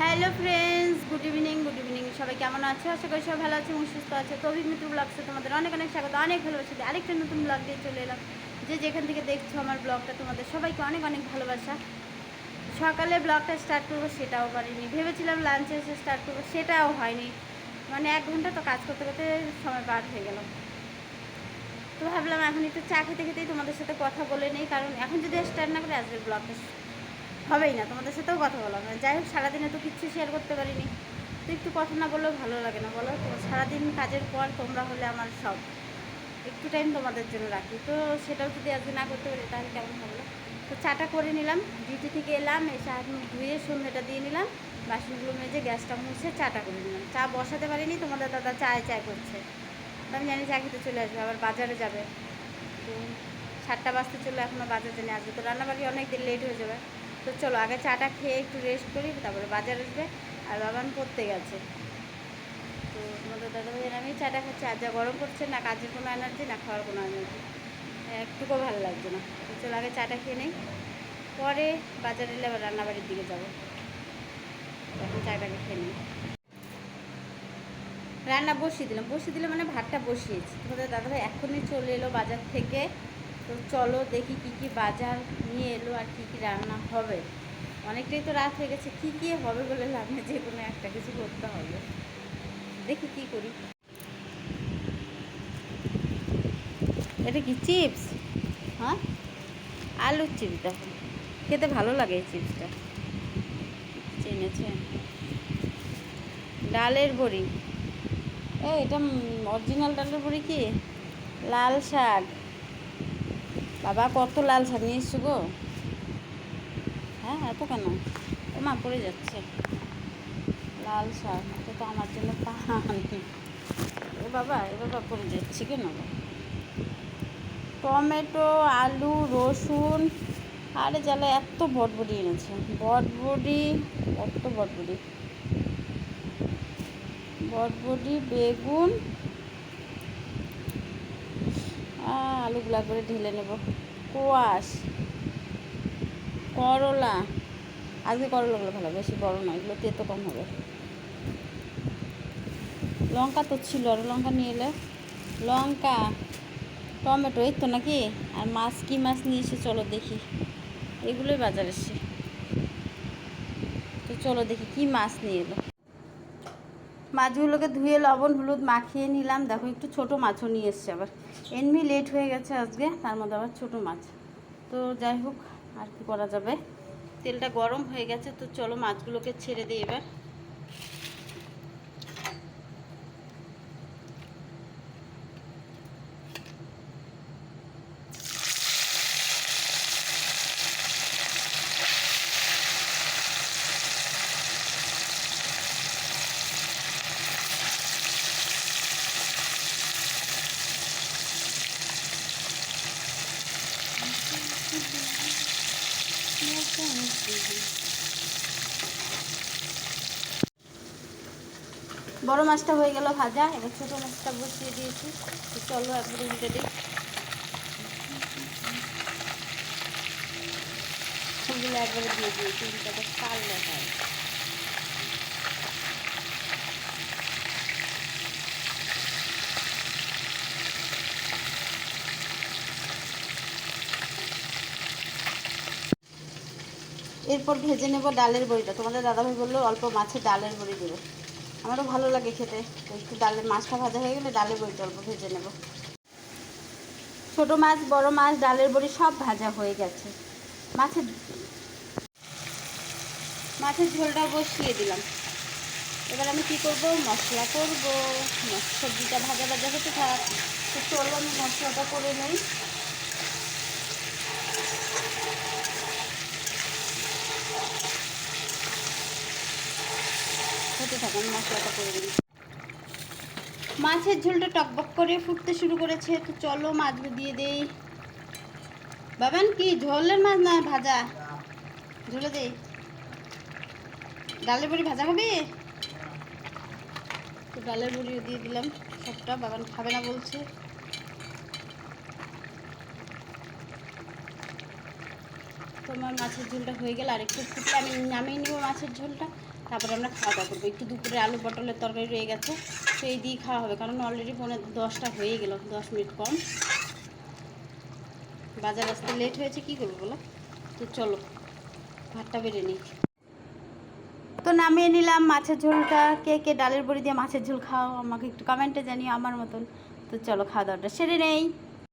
Hello friends, good evening good evening. সবাই কেমন আছো? আশা করি সবাই ভালো আছে এবং সুস্থ আছে। তো অভিমিত্র ব্লগসে তোমাদের অনেক অনেক স্বাগত, অনেক ভালোবাসা। দিয়ে আরেকটা নতুন ব্লগ দিয়ে চলে এলাম। যে যেখান থেকে দেখছ আমার ব্লগটা, তোমাদের সবাইকে অনেক অনেক ভালোবাসা। সকালে ব্লগটা স্টার্ট করব সেটাও পারিনি। ভেবেছিলাম লাঞ্চে এসে স্টার্ট করব, সেটাও হয়নি। মানে এক ঘণ্টা তো কাজ করতে করতে সময় পার হয়ে গেল। তো ভাবলাম এখন একটু চা খেতে খেতেই তোমাদের সাথে কথা বলে নেই, কারণ এখন যদি স্টার্ট না করে, আজকের ব্লগটা হবেই না, তোমাদের সাথেও কথা বলা হবে যাই হোক, সারাদিনে তো কিচ্ছু শেয়ার করতে পারিনি। তো একটু কথা না বললেও ভালো লাগে না, বলো? তো সারাদিন কাজের পর তোমরা হলে আমার সব। একটু টাইম তোমাদের জন্য রাখি। তো সেটাও যদি আজকে না করতে পারি, তাহলে কেমন হবে তো চাটা করে নিলাম, ডিউটি থেকে এলাম, এসে হাত ধুয়ে সন্ধ্যেটা দিয়ে নিলাম, বাসনগুলো মেজে গ্যাসটা মুছে চাটা করে নিলাম। চা বসাতে পারিনি, তোমাদের দাদা চায় চায় করছে। তো আমি জানি চা খেতে চলে আসবে, আবার বাজারে যাবে। তো সাতটা বাজতে চলে এখনও বাজার জানি আসবে তো রান্নাবাড়ি অনেক দিন লেট হয়ে যাবে। তো চলো, আগে চাটা খেয়ে একটু রেস্ট করি, তারপরে বাজার আসবে। আর বাবান পড়তে গেছে। তো তোমাদের দাদা ভাইয়ের আমি চাটা খাচ্ছি। আর যা গরম করছে, না কাজের কোনো এনার্জি না খাওয়ার কোনো এনার্জি একটুকুও ভালো লাগছে না। তো চলো, আগে চাটা খেয়ে নেই। পরে বাজারে এলে আবার রান্নাবাড়ির দিকে যাব। এখন চাটাকে খেয়ে নিই। রান্না বসিয়ে দিলাম। বসিয়ে দিলে মানে ভাতটা বসিয়েছি। তোমাদের দাদাভাই এখনই চলে এলো বাজার থেকে। তো চলো দেখি কি কি বাজার নিয়ে এলো আর কি কি রান্না হবে। অনেকটাই তো রাত হয়ে গেছে, কি কি হবে বলে লাভ নেই, যে কোনো একটা কিছু করতে হবে। দেখি কি করি। এটা কি চিপস? হ্যাঁ? আলুর চিপস দেখো। খেতে ভালো লাগে এই চিপসটা। চেনেছে ডালের বড়ি। এ এটা অরিজিনাল ডালের বড়ি কি? লাল শাক। বাবা, কত লাল নিয়ে এসছো গো। হ্যাঁ এত কেন? ও মা পড়ে যাচ্ছে। লাল শাক এটা তো আমার জন্য এ বাবা এ বাবা পড়ে যাচ্ছে কেন টমেটো, আলু, রসুন, আরে জ্বালা, এত বটবডি এনেছে। বটবডি কত বটবডি বটবডি বেগুন আলুগুলা করে ঢেলে নেব। কোয়াশ, করলা, আজকে করলাগুলো ভালো, বেশি বড় নয় এগুলো তেতো কম হবে। লঙ্কা তো ছিল, আর লঙ্কা নিয়ে এলে। লঙ্কা, টমেটো, এই তো নাকি? আর মাছ, কি মাছ নিয়ে এসে চলো দেখি। এগুলোই বাজার এসে। তো চলো দেখি কি মাছ নিয়ে এলো। মাছগুলোকে ধুয়ে লবণ, হলুদ মাখিয়ে নিলাম। দেখো, একটু ছোট মাছও নিয়ে এসছে আবার। এমনি লেট হয়ে গেছে আজকে, তার মধ্যে আবার ছোট মাছ। তো যাই হোক, আর কি করা যাবে? তেলটা গরম হয়ে গেছে, তো চলো মাছগুলোকে ছেড়ে দিই এবার। বড় মাছটা হয়ে গেল ভাজা, এবার ছোট মাছটা বসিয়ে দিয়েছি। চলো একবারে উল্টে দিই। ফুলগুলো একবারে দিয়ে দিয়েছি কাল হয় এরপর ভেজে নেব ডালের বড়িটা। তোমাদের দাদাভাই বলল, অল্প মাছে ডালের বড়ি দেবে। আমারও ভালো লাগে খেতে। একটু ডালের মাছটা ভাজা হয়ে গেলে ডালের বড়িটা অল্প ভেজে নেব। ছোট মাছ, বড় মাছ, ডালের বড়ি সব ভাজা হয়ে গেছে। মাছের মাছের ঝোলটা বসিয়ে দিলাম। এবার আমি কি করব? মশলা করব। সবজিটা ভাজা ভাজা হতে থাক। তো চলো আমি মশলাটা করে নেই। মশলাটা করে মাছের ঝোলটা টকবক করে ফুটতে শুরু করেছে, তো চলো মাছগুলো দিয়ে দেই। বাবান, কি, ঝোলের মাছ না ভাজা? ঝোলে দেই ডালের বড়ি ভাজা হবে? তো ডালের বড়িও দিয়ে দিলাম। সবটা বাবান খাবে না বলছে। তোমার মাছের ঝোলটা হয়ে গেলে আর একটু ফুটলে আমি নামিয়ে নেব মাছের ঝোলটা। তারপরে আমরা খাওয়া দাওয়া করব। একটু দুপুরে আলু পটলের তরকারি রয়ে গেছে তো এই দিয়ে খাওয়া হবে, কারণ অলরেডি পনেরো দশটা হয়ে গেল, দশ মিনিট কম। বাজার আসতে লেট হয়েছে, কি করব বলো? তো চলো, ভাতটা বেড়ে নিই। তো নামিয়ে নিলাম মাছের ঝোলটা, কে কে ডালের বড়ি দিয়ে মাছের ঝোল খাও, আমাকে একটু কমেন্টে জানিও আমার মতন। তো চলো, খাওয়া দাওয়াটা সেরে নেই।